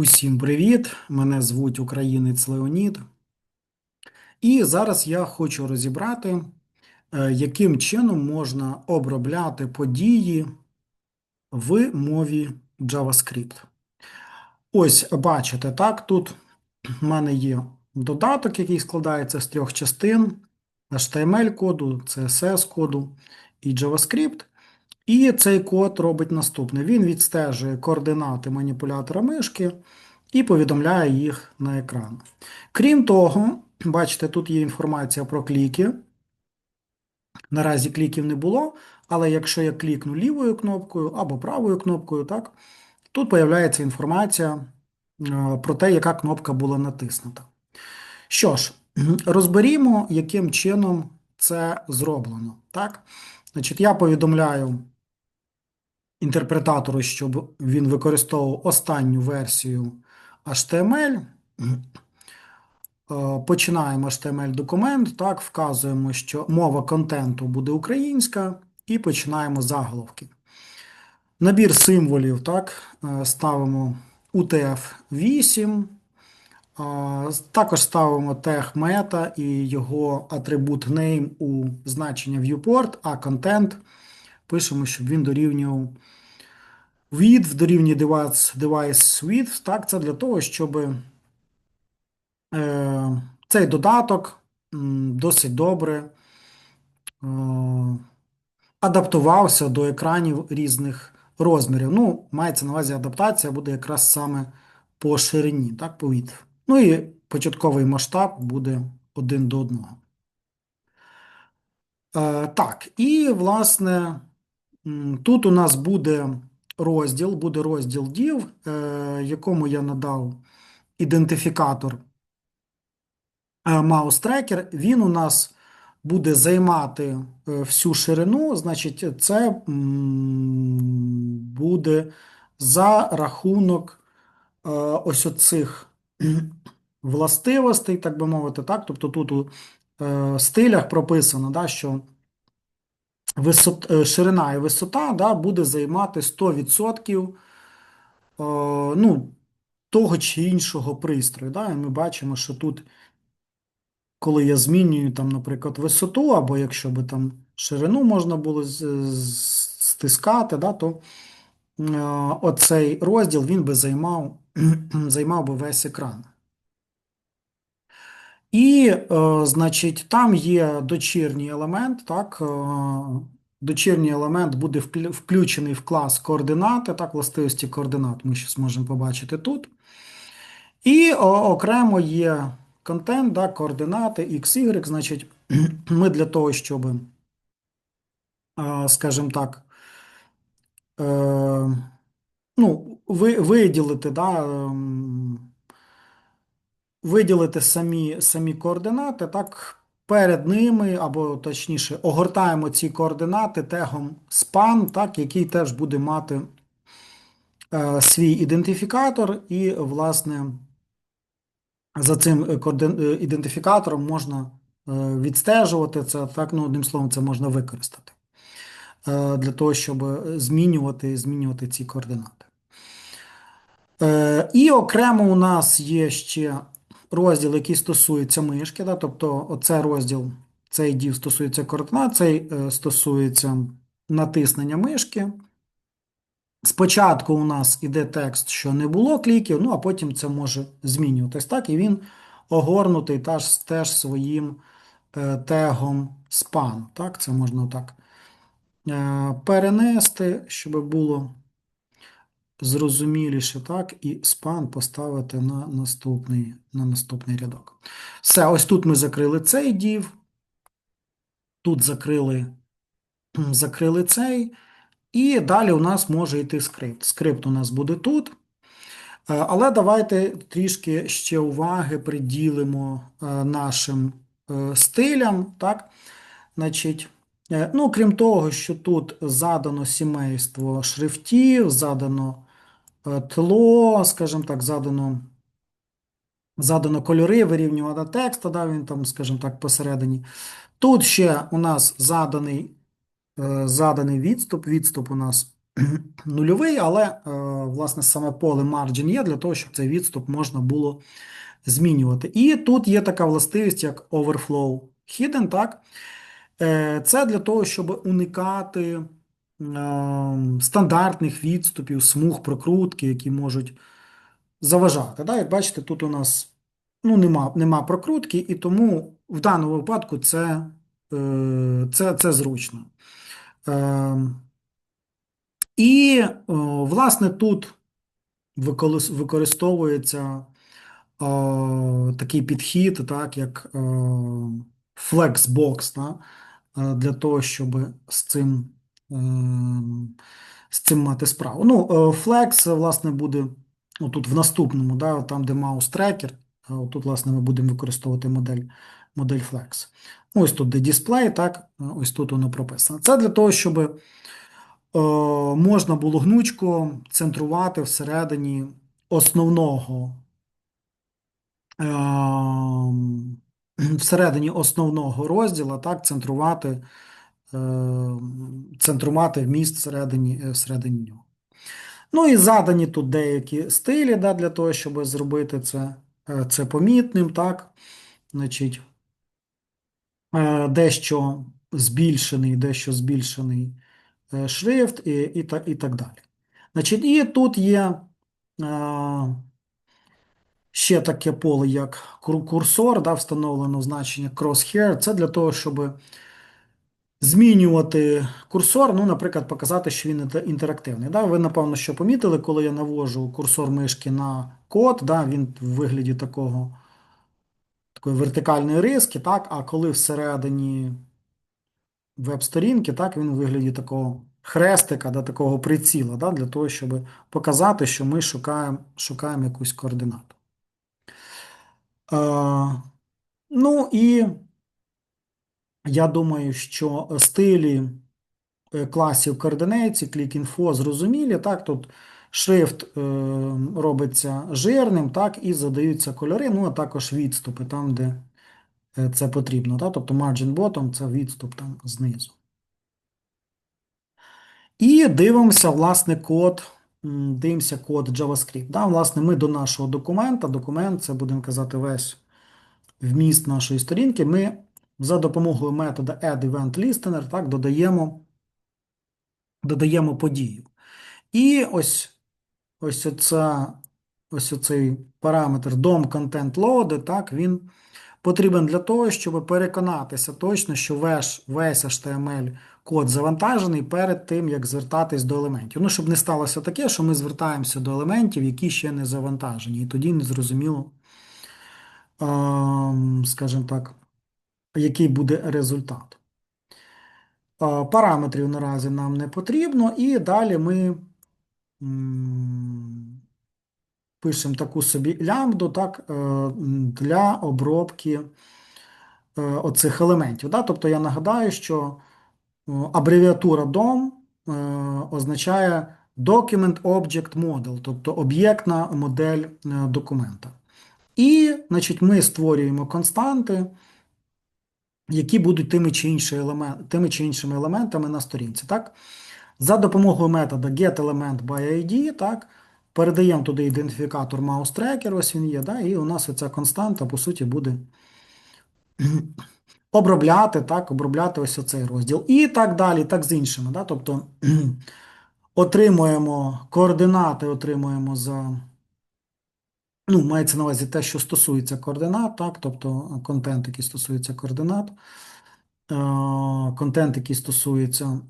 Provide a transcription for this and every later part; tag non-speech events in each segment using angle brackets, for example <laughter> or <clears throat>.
Усім привіт! Мене звуть Українець Леонід. І зараз я хочу розібрати, е, яким чином можна обробляти події в мові JavaScript. Ось, бачите, так, тут в мене є додаток, який складається з трьох частин: HTML-коду, CSS-коду і JavaScript. І цей код робить наступне: він відстежує координати маніпулятора мишки і повідомляє їх на екран. Крім того, бачите, тут є інформація про кліки. Наразі кліків не було, але якщо я клікну лівою кнопкою або правою кнопкою, так, тут появляється інформація е, про те, яка кнопка була натиснута. Що ж, <clears throat> розберімо, яким чином це зроблено. Так? Значить, Я повідомляю інтерпретатору, щоб він використовував останню версію HTML. Е, Починаємо HTML-документ, так, вказуємо, що мова контенту буде українська, і починаємо заголовки. Набір символів так, е, ставимо UTF-8. Е, Також ставимо тег мета і його атрибут name у значення viewport, а контент пишемо, щоб він дорівнював width, дорівнює device, device width. Так, це для того, щоб е, цей додаток досить добре е, адаптувався до екранів різних розмірів. Ну, мається на увазі адаптація буде якраз саме по ширині, так, по width. Ну і початковий масштаб буде один до одного. Е, так, і власне тут у нас буде розділ, буде розділ div, е, якому я надав ідентифікатор е, mouse tracker. Він у нас буде займати е, всю ширину, значить, це буде за рахунок е, ось оцих властивостей, так би мовити, так? Тобто тут у е, стилях прописано, да, що висот, е, ширина і висота да, буде займати 100% е, ну, того чи іншого пристрою. Да? І ми бачимо, що тут, коли я змінюю, там, наприклад, висоту, або якщо би там ширину можна було стискати, да, то е, оцей розділ він би займав, <clears throat> займав би весь екран. І, е, значить, там є дочірній елемент, так, е, дочірній елемент буде включений в клас координати, так, властивості координат ми ще зможемо побачити тут. І окремо є контент, да, координати X, Y, значить, <clears throat> ми для того, щоб, е, скажімо так, ну, ви, виділити, да, ем, виділити самі, самі координати, так, перед ними, або точніше, огортаємо ці координати тегом span, так, який теж буде мати е, свій ідентифікатор, і, власне, за цим е, ідентифікатором можна е, відстежувати це, так, ну, одним словом, це можна використати е, для того, щоб змінювати, змінювати ці координати. І окремо у нас є ще розділ, який стосується мишки. Да? Тобто, оце розділ, цей дів стосується координат, цей е, стосується натиснення мишки. Спочатку у нас іде текст, що не було кліків, ну а потім це може змінюватись. Так, і він огорнутий теж, теж своїм е, тегом span. Так, це можна так е, перенести, щоб було зрозуміліше, так, і span поставити на наступний, на наступний рядок. Все, ось тут ми закрили цей div, тут закрили, закрили цей, і далі у нас може йти скрипт. Скрипт у нас буде тут. Е, Але давайте трішки ще уваги приділимо е, нашим е, стилям. Так? Значить, ну, крім того, що тут задано сімейство шрифтів, задано тло, скажімо так, задано, задано кольори, вирівнювання тексту, да, він там, скажімо так, посередині. Тут ще у нас заданий, е, заданий відступ. Відступ у нас <clears throat> нульовий, але е, власне саме поле margin є для того, щоб цей відступ можна було змінювати. І тут є така властивість, як overflow hidden, так? Е, Це для того, щоб уникати е, стандартних відступів, смуг прокрутки, які можуть заважати. Да? Як бачите, тут у нас ну, нема нема прокрутки, і тому в даному випадку це, е, це, це зручно. І, власне, тут використовується такий підхід, так, як Flexbox, да, для того, щоб з цим з цим мати справу. Ну, Flex, власне, буде тут в наступному, да, там, де mouse tracker, тут, власне, ми будемо використовувати модель модель Flex. Ось тут де дисплей, так, ось тут воно прописано. Це для того, щоб Е, можна було гнучко центрувати всередині основного е, всередині основного розділу, так, центрувати е, центрувати вміст всередині, всередині нього. Ну і задані тут деякі стилі да, для того, щоб зробити це це помітним, так, значить, дещо збільшений, дещо збільшений Е, шрифт і і, так, і так далі. Значить, І тут є а, ще таке поле, як курсор, да, встановлено значення crosshair. Це для того, щоб змінювати курсор, ну, наприклад, показати, що він інтерактивний. Да? Ви, напевно, що помітили, коли я навожу курсор мишки на код, да, він в вигляді такого такої вертикальної риски, так, а коли всередині веб-сторінки, так, він у вигляді такого хрестика, да, такого приціла, да, для того, щоб показати, що ми шукаємо шукаємо якусь координату. Е, Ну і я думаю, що стилі е, класів координації, клік-інфо зрозумілі. Так, тут шрифт е, робиться жирним, так, і задаються кольори, ну, а також відступи там, де е, це потрібно. Так, тобто margin bottom це відступ там знизу. І дивимося, власне, код. Дивимося код JavaScript. Да, Власне, ми до нашого документа. Документ, це будемо казати, весь вміст нашої сторінки. Ми за допомогою методу add-event-listener так, додаємо додаємо подію. І ось ось, оця, ось оцей параметр DOM content load, так, він потрібен для того, щоб переконатися точно, що весь, весь HTML код завантажений перед тим, як звертатись до елементів. Ну, щоб не сталося таке, що ми звертаємося до елементів, які ще не завантажені. І тоді не зрозуміло, скажімо так, який буде результат. Параметрів наразі нам не потрібно, і далі ми пишемо таку собі лямбду так, е, для обробки е, оцих елементів. Да? Тобто я нагадаю, що е, абревіатура DOM означає Document Object Model, тобто об'єктна модель документа. І значить, ми створюємо константи, які будуть тими чи, інші елемент, тими чи іншими елементами на сторінці. Так? За допомогою методу getElementById, так, передаємо туди ідентифікатор mouse-tracker, ось він є, да, і у нас оця константа, по суті, буде <clears throat> обробляти так, обробляти ось цей розділ. І так далі, так з іншими. Да, Тобто <clears throat> отримуємо координати, отримуємо за. Ну, мається на увазі те, що стосується координат, так, тобто контент, який стосується координат, контент, який стосується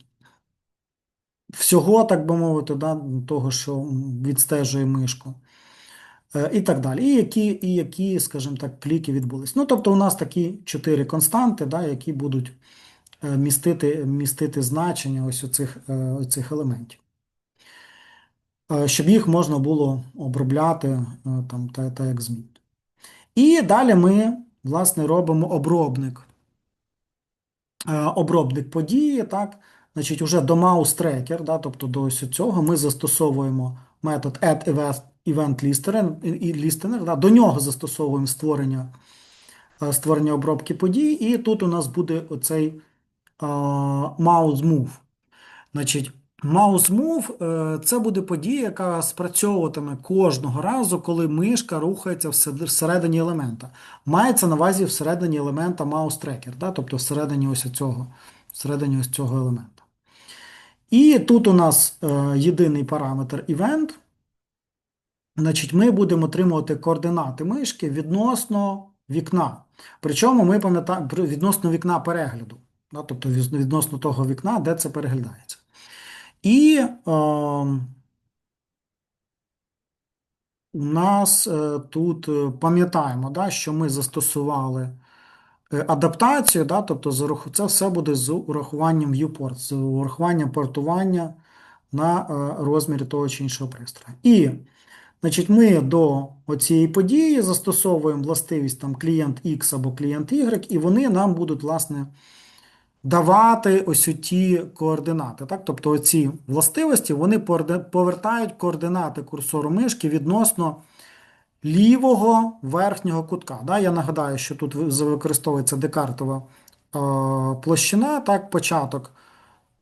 всього, так би мовити, да, того, що відстежує мишку. Е, і так далі. І які, і які, скажімо так, кліки відбулись. Ну, тобто, у нас такі чотири константи, да, які будуть е, містити містити значення ось е, оцих елементів. Щоб їх можна було обробляти там, та, та як змін. І далі ми, власне, робимо обробник. Обробник події, так, Значить, уже до mouse-tracker, да, тобто до ось цього, ми застосовуємо метод add-event-listener, да, до нього застосовуємо створення е, створення обробки подій, і тут у нас буде оцей mouse move. Значить, Mouse Move е, це буде подія, яка спрацьовуватиме кожного разу, коли мишка рухається всередині елемента. Мається на увазі всередині елемента Mouse Tracker, да? тобто всередині ось цього, всередині ось цього елемента. І тут у нас е, єдиний параметр event. Значить, ми будемо отримувати координати мишки відносно вікна. Причому ми пам'ятаємо відносно вікна перегляду, да? тобто відносно того вікна, де це переглядається. І е, у нас е, тут е, пам'ятаємо, да, що ми застосували е, адаптацію, да, тобто це все буде з урахуванням viewport, з урахуванням портування на е, розмірі того чи іншого пристрою. І значить, ми до цієї події застосовуємо властивість там клієнт X або клієнт Y, і вони нам будуть, власне, давати ось ті координати. Так? Тобто ці властивості вони повертають координати курсору мишки відносно лівого верхнього кутка. Да? Я нагадаю, що тут використовується декартова е, площина, так, початок,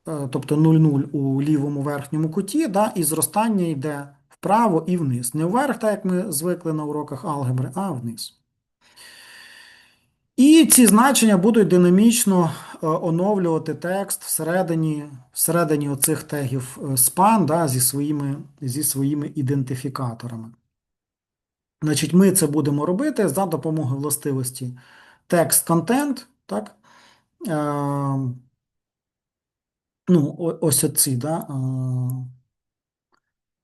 е, тобто 0,0 у лівому верхньому куті, да? і зростання йде вправо і вниз. Не вверх, так як ми звикли на уроках алгебри, а вниз. І ці значення будуть динамічно е, оновлювати текст всередині всередині оцих тегів е, span да, зі своїми зі своїми ідентифікаторами. Значить, Ми це будемо робити за допомогою властивості text-content. так? Е, ну, Ось оці, да, е,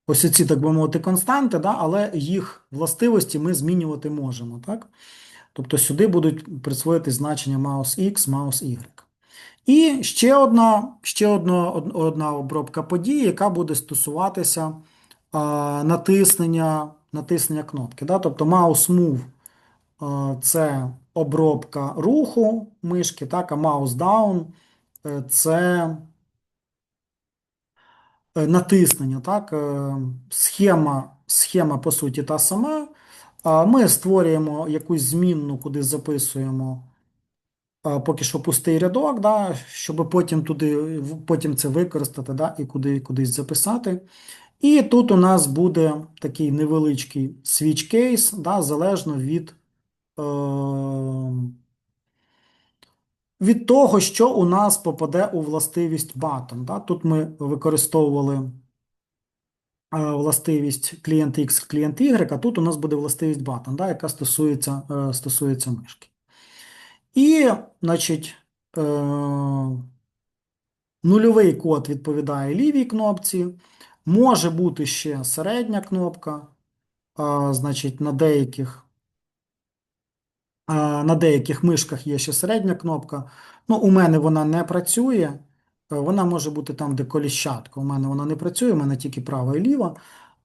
ось оці, так би мовити, константи, да, але їх властивості ми змінювати можемо. так? Тобто сюди будуть присвоїти значення mouse X, mouse Y. І ще одна ще одна, одна обробка подій, яка буде стосуватися а, натиснення натиснення кнопки. Да? Тобто mouse move а, це обробка руху мишки, так, а mouse down е, це е, натиснення. так, е, Схема, схема, по суті, та сама. Ми створюємо якусь змінну, куди записуємо поки що пустий рядок, да, щоб потім туди, потім це використати да, і куди, кудись записати. І тут у нас буде такий невеличкий case, да, залежно від е, від того, що у нас попаде у властивість button. Да. Тут ми використовували властивість клієнт X, клієнт Y, а тут у нас буде властивість button, да, яка стосується, е, стосується мишки. І, значить, е, нульовий код відповідає лівій кнопці. Може бути ще середня кнопка. Значить, на деяких на деяких мишках є ще середня кнопка. Ну, У мене вона не працює. Е, вона може бути там, де коліщатка. У мене вона не працює, у мене тільки права і ліва.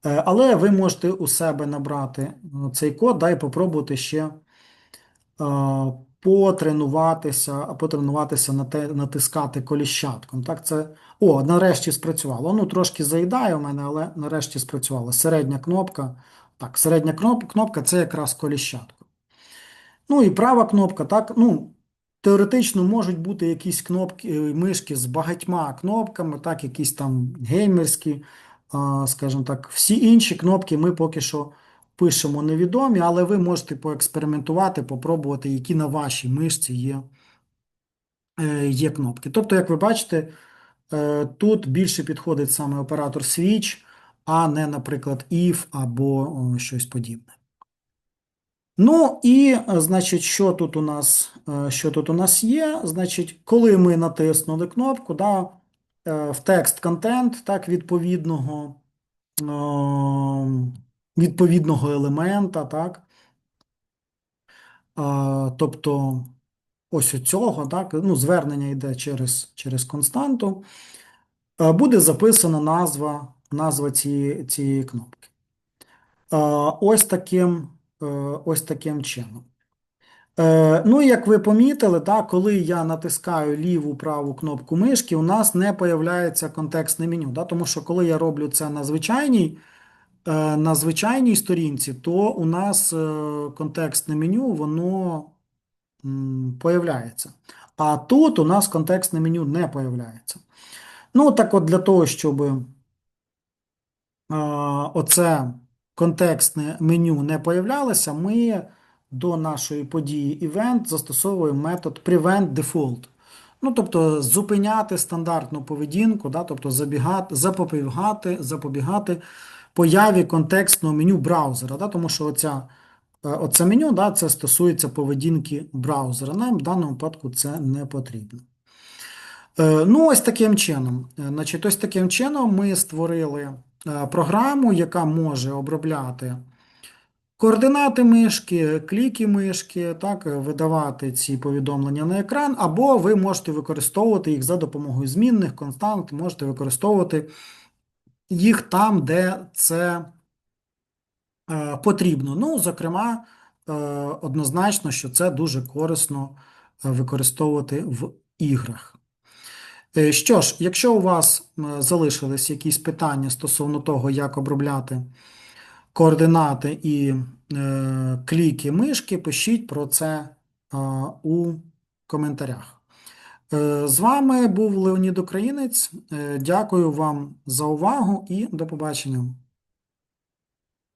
Е, але ви можете у себе набрати цей код да, і попробувати ще потренуватися, потренуватися на те, натискати коліщатком. Так, це, О, нарешті спрацювало. Ну, трошки заїдає у мене, але нарешті спрацювало. Середня кнопка. Так, середня кнопка це якраз коліщатка. Ну і права кнопка, так, ну, теоретично можуть бути якісь кнопки, е, мишки з багатьма кнопками, так, якісь там геймерські, скажімо так, всі інші кнопки ми поки що пишемо невідомі, але ви можете поекспериментувати, попробувати, які на вашій мишці є е, є кнопки. Тобто, як ви бачите, е, тут більше підходить саме оператор switch, а не, наприклад, if або щось подібне. Ну, і, е, значить, що тут у нас що тут у нас є? Значить, коли ми натиснули кнопку, да, в текст контент, так, відповідного відповідного елемента, так? Тобто ось у цього, так, ну, звернення йде через через константу, буде записана назва назва цієї цієї кнопки. Ось таким е, ось таким чином. Е, ну, як ви помітили, так, коли я натискаю ліву праву кнопку мишки, у нас не появляється контекстне меню. Так, Тому що, коли я роблю це на звичайній Е, на звичайній сторінці, то у нас е, контекстне меню, воно появляється. А тут у нас контекстне меню не появляється. Ну, так от для того, щоб е, оце контекстне меню не появлялося, ми до нашої події event застосовуємо метод prevent default. Ну, тобто зупиняти стандартну поведінку, да, тобто забігати, запобігати, запобігати появі контекстного меню браузера. Да, тому що оця, е, оце меню да, це стосується поведінки браузера. Нам в даному випадку це не потрібно. Е, Ну, ось таким чином. Е, Значить, ось таким чином ми створили програму, яка може обробляти координати мишки, кліки мишки, так, е, видавати ці повідомлення на екран, або ви можете використовувати їх за допомогою змінних, констант, можете використовувати їх там, де це е, потрібно. Ну, зокрема, е, однозначно, що це дуже корисно е, використовувати в іграх. Е, Що ж, якщо у вас залишились якісь питання стосовно того, як обробляти координати і е, кліки мишки, пишіть про це у коментарях. Е, З вами був Леонід Українець. Дякую вам за увагу і до побачення.